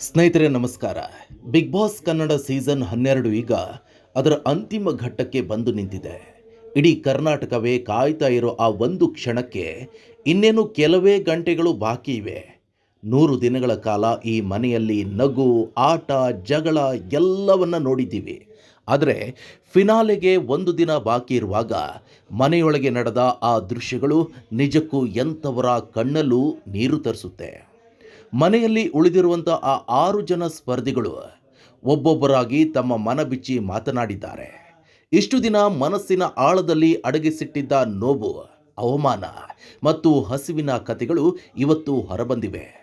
ಸ್ನೇಹಿತರೆ, ನಮಸ್ಕಾರ. Big boss Kannada season ಹನ್ನೆರಡು ಈಗ ಅದರ ಅಂತಿಮ ಘಟ್ಟಕ್ಕೆ ಬಂದು ನಿಂತಿದೆ. ಇಡೀ ಕರ್ನಾಟಕವೇ ಕಾಯ್ತಾ ಇರೋ ಆ ಒಂದು ಕ್ಷಣಕ್ಕೆ ಇನ್ನೇನು ಕೆಲವೇ ಗಂಟೆಗಳು ಬಾಕಿ ಇವೆ. ನೂರು ದಿನಗಳ ಕಾಲ ಈ ಮನೆಯಲ್ಲಿ ನಗು, ಆಟ, ಜಗಳ ಎಲ್ಲವನ್ನ ನೋಡಿದ್ದೀವಿ. ಆದರೆ ಫಿನಾಲೆಗೆ ಒಂದು ದಿನ ಬಾಕಿ ಇರುವಾಗ ಮನೆಯೊಳಗೆ ನಡೆದ ಆ ದೃಶ್ಯಗಳು ನಿಜಕ್ಕೂ ಎಂಥವರ ಕಣ್ಣಲ್ಲೂ ನೀರು ತರಿಸುತ್ತೆ. ಮನೆಯಲ್ಲಿ ಉಳಿದಿರುವಂಥ ಆ ಆರು ಜನ ಸ್ಪರ್ಧಿಗಳು ಒಬ್ಬೊಬ್ಬರಾಗಿ ತಮ್ಮ ಮನ ಬಿಚ್ಚಿ ಮಾತನಾಡಿದ್ದಾರೆ. ಇಷ್ಟು ದಿನ ಮನಸ್ಸಿನ ಆಳದಲ್ಲಿ ಅಡಗಿಸಿಟ್ಟಿದ್ದ ನೋವು, ಅವಮಾನ ಮತ್ತು ಹಸಿವಿನ ಕಥೆಗಳು ಇವತ್ತು ಹೊರಬಂದಿವೆ.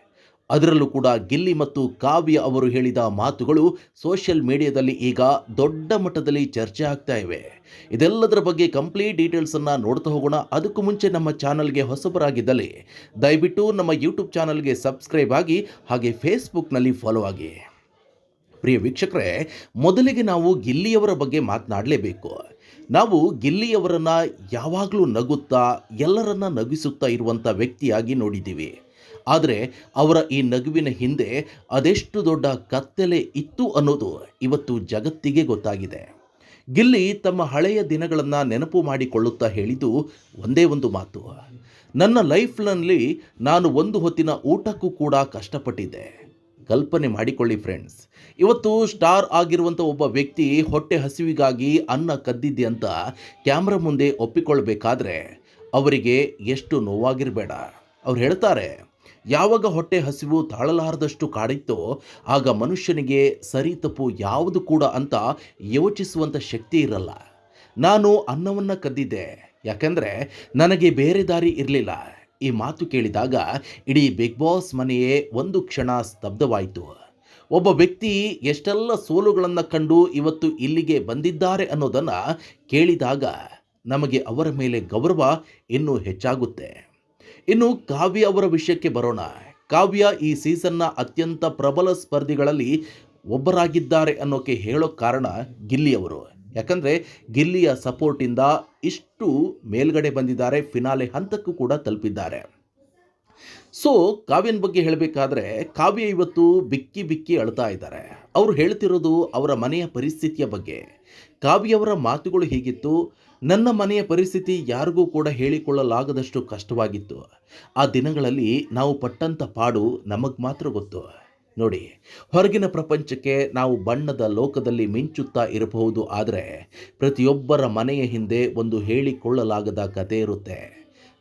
ಅದರಲ್ಲೂ ಕೂಡ ಗಿಲ್ಲಿ ಮತ್ತು ಕಾವ್ಯ ಅವರು ಹೇಳಿದ ಮಾತುಗಳು ಸೋಷಿಯಲ್ ಮೀಡಿಯಾದಲ್ಲಿ ಈಗ ದೊಡ್ಡ ಮಟ್ಟದಲ್ಲಿ ಚರ್ಚೆ ಆಗ್ತಾ ಇವೆ. ಇದೆಲ್ಲದರ ಬಗ್ಗೆ ಕಂಪ್ಲೀಟ್ ಡೀಟೇಲ್ಸನ್ನು ನೋಡ್ತಾ ಹೋಗೋಣ. ಅದಕ್ಕೂ ಮುಂಚೆ ನಮ್ಮ ಚಾನಲ್ಗೆ ಹೊಸಬರಾಗಿದ್ದಲ್ಲಿ ದಯವಿಟ್ಟು ನಮ್ಮ ಯೂಟ್ಯೂಬ್ ಚಾನಲ್ಗೆ ಸಬ್ಸ್ಕ್ರೈಬ್ ಆಗಿ ಹಾಗೆ ಫೇಸ್ಬುಕ್ನಲ್ಲಿ ಫಾಲೋ ಆಗಿ. ಪ್ರಿಯ ವೀಕ್ಷಕರೇ, ಮೊದಲಿಗೆ ನಾವು ಗಿಲ್ಲಿಯವರ ಬಗ್ಗೆ ಮಾತನಾಡಲೇಬೇಕು. ನಾವು ಗಿಲ್ಲಿಯವರನ್ನು ಯಾವಾಗಲೂ ನಗುತ್ತಾ, ಎಲ್ಲರನ್ನ ನಗಿಸುತ್ತಾ ಇರುವಂಥ ವ್ಯಕ್ತಿಯಾಗಿ ನೋಡಿದ್ದೀವಿ. ಆದರೆ ಅವರ ಈ ನಗುವಿನ ಹಿಂದೆ ಅದೆಷ್ಟು ದೊಡ್ಡ ಕತ್ತಲೆ ಇತ್ತು ಅನ್ನೋದು ಇವತ್ತು ಜಗತ್ತಿಗೆ ಗೊತ್ತಾಗಿದೆ. ಗಿಲ್ಲಿ ತಮ್ಮ ಹಳೆಯ ದಿನಗಳನ್ನು ನೆನಪು ಮಾಡಿಕೊಳ್ಳುತ್ತಾ ಹೇಳಿದ್ದು ಒಂದೇ ಒಂದು ಮಾತು. ನನ್ನ ಲೈಫ್ನಲ್ಲಿ ನಾನು ಒಂದು ಹೊತ್ತಿನ ಊಟಕ್ಕೂ ಕೂಡ ಕಷ್ಟಪಟ್ಟಿದ್ದೆ. ಕಲ್ಪನೆ ಮಾಡಿಕೊಳ್ಳಿ ಫ್ರೆಂಡ್ಸ್, ಇವತ್ತು ಸ್ಟಾರ್ ಆಗಿರುವಂಥ ಒಬ್ಬ ವ್ಯಕ್ತಿ ಹೊಟ್ಟೆ ಹಸಿವಿಗಾಗಿ ಅನ್ನ ಕದ್ದಿದ್ದೆ ಅಂತ ಕ್ಯಾಮ್ರಾ ಮುಂದೆ ಒಪ್ಪಿಕೊಳ್ಬೇಕಾದ್ರೆ ಅವರಿಗೆ ಎಷ್ಟು ನೋವಾಗಿರಬೇಡ. ಅವ್ರು ಹೇಳ್ತಾರೆ ಯಾವಾಗ ಹೊಟ್ಟೆ ಹಸಿವು ತಾಳಲಾರದಷ್ಟು ಕಾಡಿತ್ತೋ ಆಗ ಮನುಷ್ಯನಿಗೆ ಸರಿ ತಪ್ಪು ಯಾವುದು ಕೂಡ ಅಂತ ಯೋಚಿಸುವಂಥ ಶಕ್ತಿ ಇರಲ್ಲ. ನಾನು ಅನ್ನವನ್ನು ಕದ್ದಿದ್ದೆ. ಯಾಕಂದರೆ ನನಗೆ ಬೇರೆ ದಾರಿ ಇರಲಿಲ್ಲ. ಈ ಮಾತು ಕೇಳಿದಾಗ ಇಡೀ ಬಿಗ್ ಬಾಸ್ ಮನೆಯೇ ಒಂದು ಕ್ಷಣ ಸ್ತಬ್ಧವಾಯಿತು. ಒಬ್ಬ ವ್ಯಕ್ತಿ ಎಷ್ಟೆಲ್ಲ ಸೋಲುಗಳನ್ನು ಕಂಡು ಇವತ್ತು ಇಲ್ಲಿಗೆ ಬಂದಿದ್ದಾರೆ ಅನ್ನೋದನ್ನು ಕೇಳಿದಾಗ ನಮಗೆ ಅವರ ಮೇಲೆ ಗೌರವ ಇನ್ನೂ ಹೆಚ್ಚಾಗುತ್ತೆ. ಇನ್ನು ಕಾವ್ಯ ಅವರ ವಿಷಯಕ್ಕೆ ಬರೋಣ. ಕಾವ್ಯ ಈ ಸೀಸನ್ನ ಅತ್ಯಂತ ಪ್ರಬಲ ಸ್ಪರ್ಧಿಗಳಲ್ಲಿ ಒಬ್ಬರಾಗಿದ್ದಾರೆ ಅನ್ನೋಕೆ ಹೇಳೋ ಕಾರಣ ಗಿಲ್ಲಿಯವರು ಯಾಕಂದರೆ ಗಿಲ್ಲಿಯ ಸಪೋರ್ಟಿಂದ ಇಷ್ಟು ಮೇಲ್ಗಡೆ ಬಂದಿದ್ದಾರೆ, ಫಿನಾಲೆ ಹಂತಕ್ಕೂ ಕೂಡ ತಲುಪಿದ್ದಾರೆ. ಸೊ, ಕಾವ್ಯನ ಬಗ್ಗೆ ಹೇಳಬೇಕಾದ್ರೆ ಕಾವ್ಯ ಇವತ್ತು ಬಿಕ್ಕಿ ಬಿಕ್ಕಿ ಅಳ್ತಾ ಇದ್ದಾರೆ. ಅವರು ಹೇಳ್ತಿರೋದು ಅವರ ಮನೆಯ ಪರಿಸ್ಥಿತಿಯ ಬಗ್ಗೆ. ಕಾವ್ಯವರ ಮಾತುಗಳು ಹೀಗಿತ್ತು ನನ್ನ ಮನೆಯ ಪರಿಸ್ಥಿತಿ ಯಾರಿಗೂ ಕೂಡ ಹೇಳಿಕೊಳ್ಳಲಾಗದಷ್ಟು ಕಷ್ಟವಾಗಿತ್ತು. ಆ ದಿನಗಳಲ್ಲಿ ನಾವು ಪಟ್ಟಂಥ ಪಾಡು ನಮಗೆ ಮಾತ್ರ ಗೊತ್ತು. ನೋಡಿ, ಹೊರಗಿನ ಪ್ರಪಂಚಕ್ಕೆ ನಾವು ಬಣ್ಣದ ಲೋಕದಲ್ಲಿ ಮಿಂಚುತ್ತಾ ಇರಬಹುದು ಆದರೆ ಪ್ರತಿಯೊಬ್ಬರ ಮನೆಯ ಹಿಂದೆ ಒಂದು ಹೇಳಿಕೊಳ್ಳಲಾಗದ ಕತೆ ಇರುತ್ತೆ.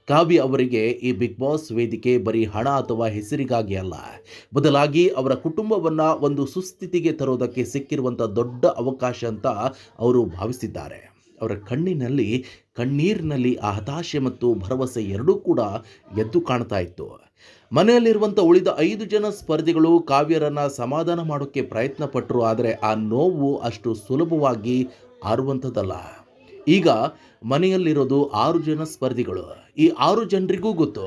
ಕಾವ್ಯ ಅವರಿಗೆ ಈ ಬಿಗ್ ಬಾಸ್ ವೇದಿಕೆ ಬರೀ ಹಣ ಅಥವಾ ಹೆಸರಿಗಾಗಿ ಅಲ್ಲ. ಬದಲಾಗಿ ಅವರ ಕುಟುಂಬವನ್ನು ಒಂದು ಸುಸ್ಥಿತಿಗೆ ತರೋದಕ್ಕೆ ಸಿಕ್ಕಿರುವಂಥ ದೊಡ್ಡ ಅವಕಾಶ ಅಂತ ಅವರು ಭಾವಿಸಿದ್ದಾರೆ. ಅವರ ಕಣ್ಣಿನಲ್ಲಿ, ಕಣ್ಣೀರಿನಲ್ಲಿ ಆ ಹತಾಶೆ ಮತ್ತು ಭರವಸೆ ಎರಡೂ ಕೂಡ ಎದ್ದು ಕಾಣ್ತಾ ಇತ್ತು. ಮನೆಯಲ್ಲಿರುವಂಥ ಉಳಿದ ಐದು ಜನ ಸ್ಪರ್ಧಿಗಳು ಕಾವ್ಯರನ್ನು ಸಮಾಧಾನ ಮಾಡೋಕ್ಕೆ ಪ್ರಯತ್ನ ಪಟ್ಟರು ಆದರೆ ಆ ನೋವು ಅಷ್ಟು ಸುಲಭವಾಗಿ ಆರುವಂಥದ್ದಲ್ಲ. ಈಗ ಮನೆಯಲ್ಲಿರೋದು ಆರು ಜನ ಸ್ಪರ್ಧಿಗಳು. ಈ ಆರು ಜನರಿಗೂ ಗೊತ್ತು,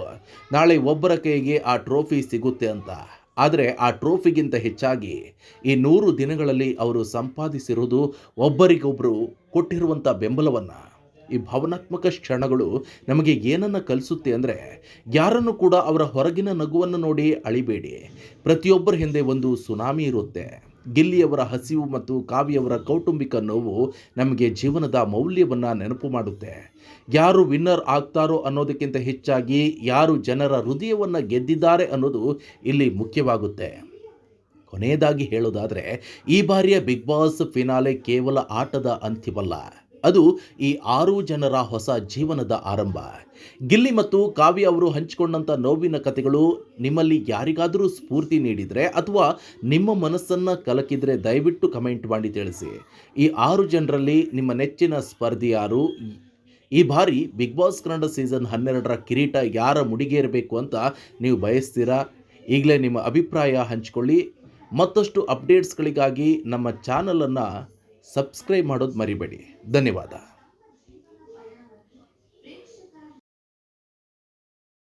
ನಾಳೆ ಒಬ್ಬರ ಕೈಗೆ ಆ ಟ್ರೋಫಿ ಸಿಗುತ್ತೆ ಅಂತ. ಆದರೆ ಆ ಟ್ರೋಫಿಗಿಂತ ಹೆಚ್ಚಾಗಿ ಈ ನೂರು ದಿನಗಳಲ್ಲಿ ಅವರು ಸಂಪಾದಿಸಿರುವುದು ಒಬ್ಬರಿಗೊಬ್ಬರು ಕೊಟ್ಟಿರುವಂಥ ಬೆಂಬಲವನ್ನು. ಈ ಭಾವನಾತ್ಮಕ ಕ್ಷಣಗಳು ನಮಗೆ ಏನನ್ನು ಕಲಿಸುತ್ತೆ ಅಂದರೆ ಯಾರನ್ನು ಕೂಡ ಅವರ ಹೊರಗಿನ ನಗುವನ್ನು ನೋಡಿ ಅಳಿಬೇಡಿ. ಪ್ರತಿಯೊಬ್ಬರ ಹಿಂದೆ ಒಂದು ಸುನಾಮಿ ಇರುತ್ತೆ. ಗಿಲ್ಲಿಯವರ ಹಸಿವು ಮತ್ತು ಕಾವ್ಯವರ ಕೌಟುಂಬಿಕ ನೋವು ನಮಗೆ ಜೀವನದ ಮೌಲ್ಯವನ್ನು ನೆನಪು ಮಾಡುತ್ತೆ. ಯಾರು ವಿನ್ನರ್ ಆಗ್ತಾರೋ ಅನ್ನೋದಕ್ಕಿಂತ ಹೆಚ್ಚಾಗಿ ಯಾರು ಜನರ ಹೃದಯವನ್ನು ಗೆದ್ದಿದ್ದಾರೆ ಅನ್ನೋದು ಇಲ್ಲಿ ಮುಖ್ಯವಾಗುತ್ತೆ. ಕೊನೆಯದಾಗಿ ಹೇಳೋದಾದರೆ, ಈ ಬಾರಿಯ ಬಿಗ್ ಬಾಸ್ ಫಿನಾಲೆ ಕೇವಲ ಆಟದ ಅಂತ್ಯವಲ್ಲ. ಅದು ಈ ಆರು ಜನರ ಹೊಸ ಜೀವನದ ಆರಂಭ. ಗಿಲ್ಲಿ ಮತ್ತು ಕಾವ್ಯ ಅವರು ಹಂಚಿಕೊಂಡಂಥ ನೋವಿನ ಕಥೆಗಳು ನಿಮ್ಮಲ್ಲಿ ಯಾರಿಗಾದರೂ ಸ್ಫೂರ್ತಿ ನೀಡಿದರೆ ಅಥವಾ ನಿಮ್ಮ ಮನಸ್ಸನ್ನು ಕಲಕಿದರೆ ದಯವಿಟ್ಟು ಕಮೆಂಟ್ ಮಾಡಿ ತಿಳಿಸಿ. ಈ ಆರು ಜನರಲ್ಲಿ ನಿಮ್ಮ ನೆಚ್ಚಿನ ಸ್ಪರ್ಧಿ ಯಾರು? ಈ ಬಾರಿ ಬಿಗ್ ಬಾಸ್ ಕನ್ನಡ ಸೀಸನ್ ಹನ್ನೆರಡರ ಕಿರೀಟ ಯಾರ ಮುಡಿಗೇರಬೇಕು ಅಂತ ನೀವು ಬಯಸ್ತೀರಾ? ಈಗಲೇ ನಿಮ್ಮ ಅಭಿಪ್ರಾಯ ಹಂಚಿಕೊಳ್ಳಿ. ಮತ್ತಷ್ಟು ಅಪ್ಡೇಟ್ಸ್ಗಳಿಗಾಗಿ ನಮ್ಮ ಚಾನಲನ್ನು ಸಬ್ಸ್ಕ್ರೈಬ್ ಮಾಡೋದು ಮರಿಬೇಡಿ. ಧನ್ಯವಾದ.